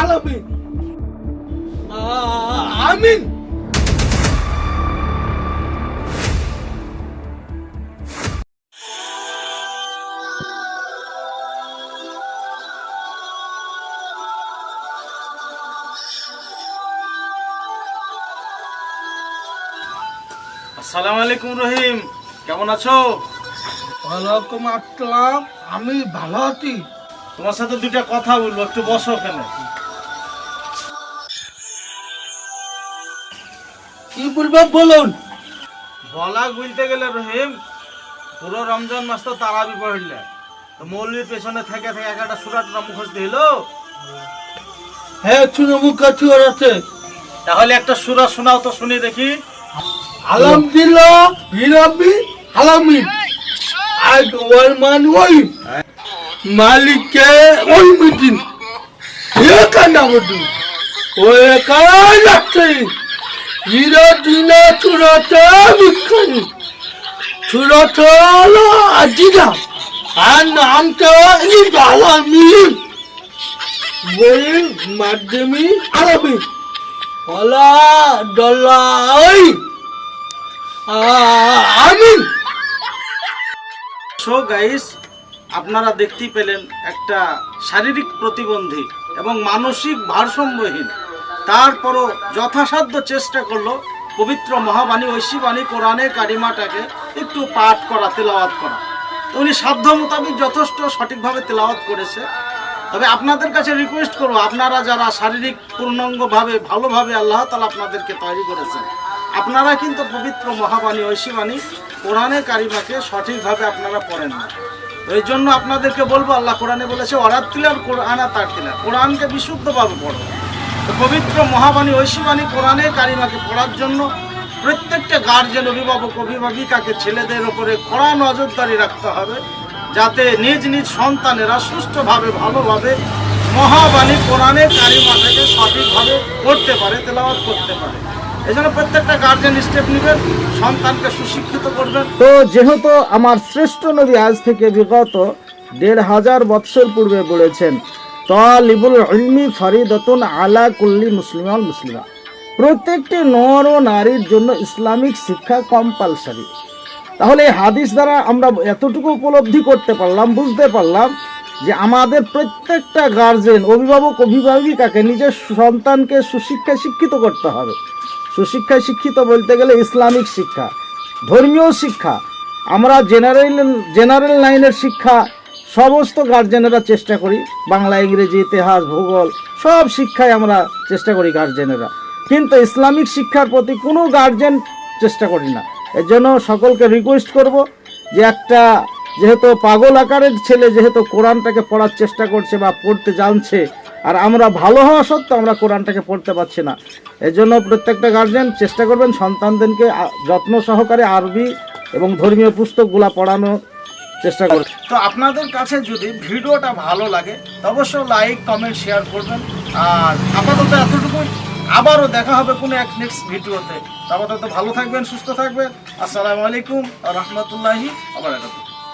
আলামিন আমিন। আসসালামু আলাইকুম রহিম। কেমন আছো? ওয়ালাইকুম আসসালাম। আমি ভালো আছি। তোমার সাথে দুইটা কথা বলব একটু বসো ওখানে কি বলব বলুন? বলা বলতে গেলে রহিম পুরো রমজান মাস তো তারাবি পড়লে। তো মৌলির পেছনে থেকে থেকে এক একটা সুরাটরা মুখস্থ দিল হ্যাঁ শুনে মুখ কাছে আছে। তাহলে একটা সুরা শোনাও তো শুনি দেখি। আলহামদুলিল্লাহ হিরাবি আলামিন আজ ওয়াল মান ওই। মালিকে ওই মিটিং। এখানে বদু ওই কাজ আছে হিরা দিনা চুরাতে বিখানি চুরাতে আজিরা আর নামটা ইদ আলামিন বই মাধ্যমিক আরবি। ওলা ডলাই আমিন। সো গাইস আপনারা দেখতেই পেলেন একটা শারীরিক প্রতিবন্ধী এবং মানসিক ভারসাম্যহীন। তারপরও যথাসাধ্য চেষ্টা করল পবিত্র মহাবাণী, ঐশীবাণী কোরআনের কারিমাটাকে একটু পাঠ করা, তেলাওয়াত করা। উনি সাধ্য মোতাবেক যথেষ্ট সঠিকভাবে তেলাওয়াত করেছে। তবে আপনাদের কাছে রিকোয়েস্ট করব, আপনারা যারা শারীরিক পূর্ণাঙ্গভাবে, ভালোভাবে আল্লাহ তালা আপনাদেরকে তৈরি করেছেন, আপনারা কিন্তু পবিত্র মহাবাণী, ঐশীবাণী কোরআনের কারিমাকে সঠিকভাবে আপনারা পড়েন না। এই জন্য আপনাদেরকে বলব, আল্লাহ কোরআনে বলেছে অরাত তিলার কোরআনা তার তিলা কোরআনকে বিশুদ্ধভাবে পড়ো। পবিত্র মহাবাণী ঐশীবাণী কোরআনে কারিমাকে পড়ার জন্য প্রত্যেকটা গার্জেন অভিভাবক, অভিভাবিকাকে ছেলেদের ওপরে কড়া নজরদারি রাখতে হবে, যাতে নিজ নিজ সন্তানেরা সুষ্ঠুভাবে ভালোভাবে মহাবাণী কোরআনের কারিমাটাকে সঠিকভাবে পড়তে পারে, তেলাওয়াত করতে পারে। তো যেহেতু আমার শ্রেষ্ঠ নবী আজ থেকে বিগত দেড় হাজার বৎসর পূর্বে বলেছেন, তালিবুল ইলমি ফরিদতুন আলা কুল্লি মুসলিমান মুসলিমা। প্রত্যেকটি নর ও নারীর জন্য ইসলামিক শিক্ষা কম্পালসারি তাহলে এই হাদিস দ্বারা আমরা এতটুকু উপলব্ধি করতে পারলাম, বুঝতে পারলাম যে আমাদের প্রত্যেকটা গার্জেন অভিভাবক, অভিভাবিকাকে নিজের সন্তানকে সুশিক্ষায় শিক্ষিত করতে হবে। সুশিক্ষায় শিক্ষিত বলতে গেলে ইসলামিক শিক্ষা, ধর্মীয় শিক্ষা। আমরা জেনারেল জেনারেল লাইনের শিক্ষা সমস্ত গার্জেনেরা চেষ্টা করি। বাংলা, ইংরেজি, ইতিহাস, ভূগোল, সব শিক্ষায় আমরা চেষ্টা করি গার্জেনেরা কিন্তু ইসলামিক শিক্ষার প্রতি কোনো গার্জেন চেষ্টা করি না। এর জন্য সকলকে রিকোয়েস্ট করব যে একটা, যেহেতু পাগল আকারের ছেলে, যেহেতু কোরআনটাকে পড়ার চেষ্টা করছে বা পড়তে জানছে আর আমরা ভালো হওয়া সত্ত্বেও আমরা কোরআনটাকে পড়তে পারছি না। এই জন্য প্রত্যেকটা গার্জেন চেষ্টা করবেন সন্তানদেরকে যত্ন সহকারে আরবি এবং ধর্মীয় পুস্তকগুলা পড়ানো চেষ্টা করবেন। তো আপনাদের কাছে যদি ভিডিওটা ভালো লাগে অবশ্যই লাইক কমেন্ট শেয়ার করবেন। আর আপাতত এতটুকুই। আবারও দেখা হবে কোনো এক নেক্সট ভিডিওতে। আপাতত ভালো থাকবেন, সুস্থ থাকবেন। আসসালামু আলাইকুম রহমতুল্লাহি আবার